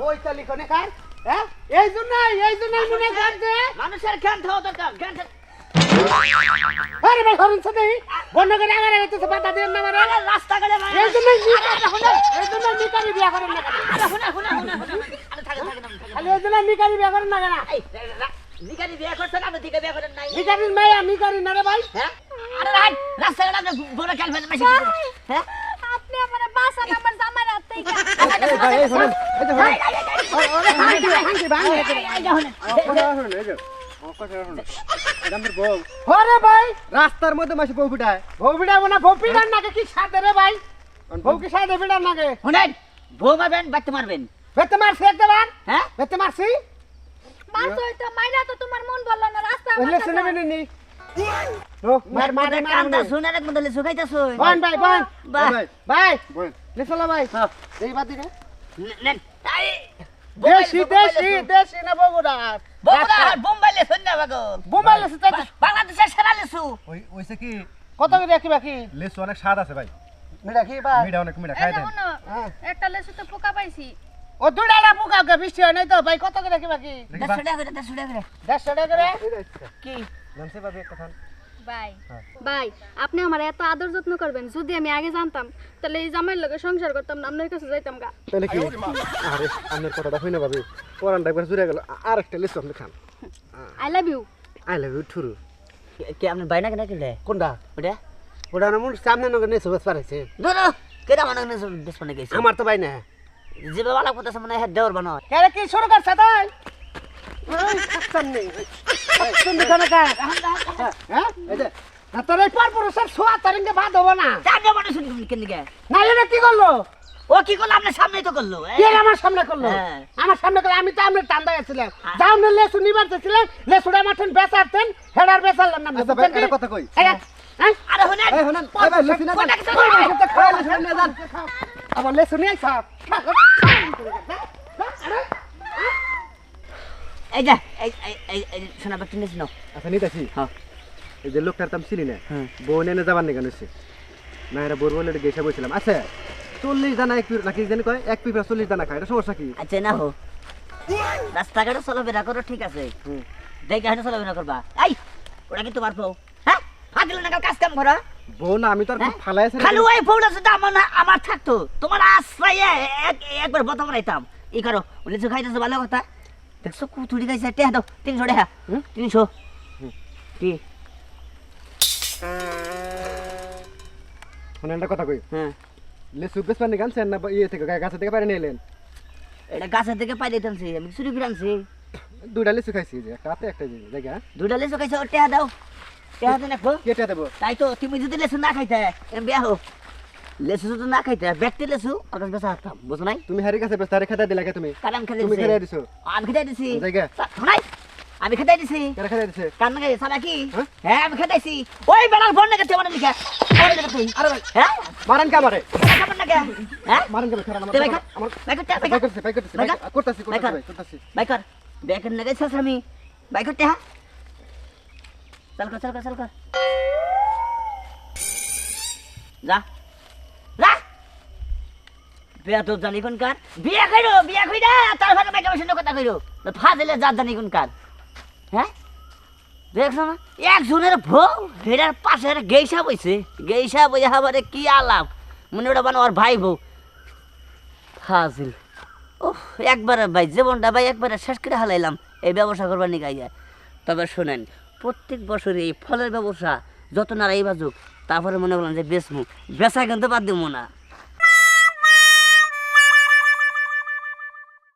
বইতালি কোনে কার হ্যাঁ এই জন্য এই জন্য মনে কর যে মানুষের জ্ঞান থাকা দরকার জ্ঞান থাকা- আরে ভাই হরন সাথে বন্ধ করে আগারে হইতেছে পাতা দিয়ে না মারা রাস্তাঘাটে মানে- এই জন্য এই জন্য নিকারি বিয়া করেন না? আরে শুনে, শুনে, শুনে। আরে থাকেন, থাকেন, থাকেন। খালি এই জন্য নিকারি বিয়া করেন না কেন এই, রা- নিকারি বিয়ে করছেন, আপনি দিকে বিয়ে করেন নাই। নিকারির মায়া নিকারি না রে ভাই হ্যাঁ? আরে রাস্তাঘাটে আপনি বড় খেল ফেলেন, বেশি কিছু না। হ্যাঁ? রাস্তার মধ্যে মাসে বউ ফুটায়। বউ বিড়াবো না বউ পিড়ার নাকে কি সাথে রে ভাই? বউ কি সাথে বিড়ার নাকে? শুনেন, বউ মারবেন, বাচ্চা মারবেন। বেতে মারছি একটা বার হ্যাঁ? বেতে মারছি? মারছো হয়তো মাইরা তো তোমার মন বলল না রাস্তা মেনে মার মার আপনাদের শুনে এক মধ্যে শুকাইতেছুন। বন ভাই বন। ভাই ভাই। বল চলো ভাই। এই বাদ দিনে নেন। এই, দেশি দেশি দেশি না বগুড়া? বগুড়া আর বোম্বাইলে না বাগো। বোম্বাইলে সুতা বাংলাদেশের সেরা লিচু। ওই ওইসে কি? কত করে রাখি বাকি? লেসু অনেক স্বাদ আছে ভাই। মিড়া কি ভাই মিঠা অনেক মিঠা খাই দেন। হ্যাঁ। একটা লেসু তো পোকা পাইছি। ও দুইটা না পোকা বৃষ্টি হয় নাই তো। ভাই কত করে রাখি বাকি? দেখি দেড়শো টাকা করে, দেড়শো টাকা করে। দেড়শো টাকা করে? কি? জানতে পারবে একটা খান। ভাই হ্যাঁ। ভাই আপনি আমার এত আদর যত্ন করবেন যদি আমি আগে জানতাম তাহলে এই জামাইয়ের লগে সংসার করতাম না আপনার কাছে যাইতাম গা। তাহলে কি? আরে আপনার কথাটা হই না ভাবি পরানটা একবার জুড়ে গেল। আর একটা লেসু আপনি খান। I love you. I love you ঠুরু কি আপনি বাইনা কেনা কিনলে কোনটা? ওটা? ওটা না মোর সামনে নগে নেছে বাস পারেছে ধরো কেটা মনে করেন বেশ মনে গেছে আমার তো ভাই না। জিবে বালা করতেছে মনে হয় দেওয়ার বানো কেরে কি শুরু করছ তাই? তোর এই পর পুরুষের ছোঁয়া তারিঙ্গে বাদ হব না। জানবে মানুষ কেন দিকে না এটা কি করল? ও কি করল? আপনার সামনেই তো করল? কে আমার সামনে করল? হ্যাঁ। আমার সামনে করল আমি তো আপনার টান্দা গেছিলাম হ্যাঁ। যাও না লেসু নিবার চেয়েছিলেন লেসুটা মাঠেন বেচারতেন হেডার বেচারলাম না আচ্ছা কথা কই? হ্যাঁ? আরে এই এই ভাই লেসু না কোনটা কিছু ওই না। লেসুটা খাওয়া লেসু নিয়ে যান আবার লেসু নিয়ে সব এই যা এই এই এই এই শোনা বাচ্চা নাও। আচ্ছা নিতেছি। হ্যাঁ। এই যে লোকটার ছিলি না হ্যাঁ। বউ এনে যাবার নিয়ে গেছে না এরা বোর বলে গেছে বলছিলাম। আচ্ছা চল্লিশ দানা এক পিস নাকি জানি কয় এক পিস চল্লিশ দানা খায় এটা সমস্যা কি? আচ্ছা না হো। রাস্তাঘাটে চলাফেরা করো ঠিক আছে। দেখে হাঁটে চলাফেরা করবা। এই ওটা কি তোমার বউ? হ্যাঁ? ফাজিল না কাজ কাম করো? বউ না আমি তো আর? ফালাই আছে খালি ওই বউটা যদি আমার না আমার থাকতো তোমার আশ্রয়ে এক- একবার বতম রাইতাম ই করো লিচু খাইতেছো ভালো কথা। দেখছ কুতুড়ি গাইছে টেহা দাও তিনশো টেহা হুম? তিনশো। কি একটা কথা কই হ্যাঁ লেসু বেশ পানি গানছেন না ইয়ে থেকে গাছে থেকে পারে নিয়ে এলেন এটা গাছের থেকে পাই দিতামছি আমি চুরি করে আনছি দুইটা লেসু খাইছি যে একটা হাতে একটা জায়গা দুটা লিচু খাইছে টেহা দাও টেহা দেন একটু কেটে দেবো তাই তো তুমি যদি লেসু না খাইতে বিয়া হোক লেসু যদি না খাইতে ব্যক্তি লেসু হারতাম বুঝো নাই? তুমি হারি কাছে খেতে দিলাকে তুমি? খেতে খেতে দিছো? আমি খেতে দিছি। জায়গা। শোনাই আমি খেতে দিছি। কেন খেতে দিছে? কান নাকি সাদা কি? হ্যাঁ? হ্যাঁ আমি খেতেছি ওই বেড়ার ফোন নাকি তোমার লিখা ফোন নাকি তুই আরে ভাই হ্যাঁ? মারেন কে আমারে? কেমন নাকি? হ্যাঁ? মারেন কে খারাপ আমার। আমার ভাই করতে ভাই ভাই ভাই করতেছি ভাই ভাই করতেছি করতেছি করতেছি। ভাই কর বেকের নাকি শেষ আমি। ভাই করতে হ্যাঁ? চল কর চল কর চল কর। যা যা। বিয়া জানি কোন কার বিয়া বিয়া কথা যা জানি কোন কার হ্যাঁ না? বউ হেরার গেইসা বইছে। গেইসা বইয়া হাবারে কি আলাপ? মনে ওটা ভাই বউ। ফাজিল। ওহ একবারে ভাই, জীবনটা ভাই একবারে শেষ করে হালাইলাম। এই ব্যবসা করবার নিকাই যায় তবে শোনেন, প্রত্যেক বছরে এই ফলের ব্যবসা যত নারাই বাজুক, তারপরে মনে করলাম যে বেচমু। বেচা কিন্তু বাদ দিব না।